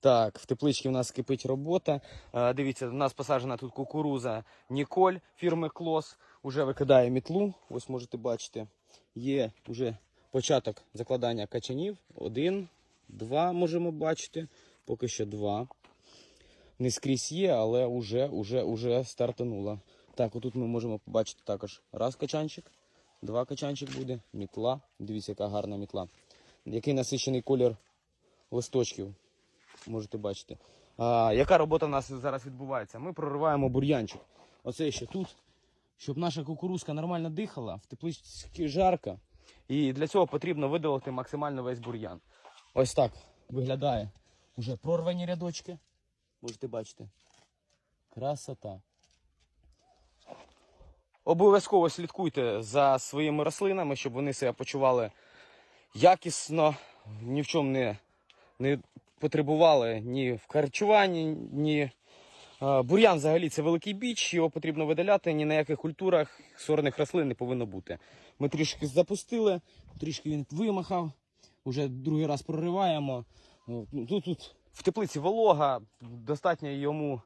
Так, в тепличці в нас кипить робота. Е, дивіться, у нас посаджена тут кукуруза Ніколь фірми Клос. Уже викидає мітлу. Ось можете бачити. Є вже початок закладання качанів. Один, два можемо бачити. Поки що два. Не скрізь є, але уже, уже, уже стартануло. Так, отут ми можемо побачити також раз качанчик, два качанчик буде, мітла. Дивіться, яка гарна мітла. Який насичений колір листочків. Можете бачити. А, яка робота в нас зараз відбувається? Ми прориваємо бур'янчик. Оце ще тут, щоб наша кукурузка нормально дихала, в тепличці жарко. І для цього потрібно видалити максимально весь бур'ян. Ось так виглядає уже прорвані рядочки. Можете бачити. Красота. Обов'язково слідкуйте за своїми рослинами, щоб вони себе почували якісно, ні в чому не, не потребували ні в харчуванні, ні. Е, Бур'ян взагалі це великий біч, його потрібно видаляти, ні на яких культурах сорних рослин не повинно бути. Ми трішки запустили, трішки він вимахав, уже другий раз прориваємо. Ну, Тут, тут в теплиці волога, достатньо йому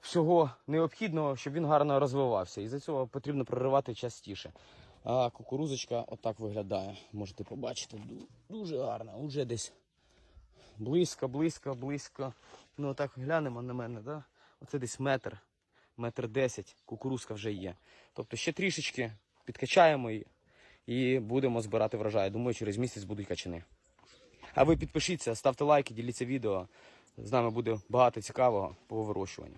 всього необхідного, щоб він гарно розвивався. І за цього потрібно проривати частіше. А кукурузочка отак виглядає. Можете побачити. Дуже гарна. Уже десь близько, близько, близько. Ну отак глянемо на мене, да? Оце десь метр, метр десять. Кукурузка вже є. Тобто ще трішечки підкачаємо її і будемо збирати врожай. Думаю, через місяць будуть качани. А ви підпишіться, ставте лайки, діліться відео. З нами буде багато цікавого по вирощуванню.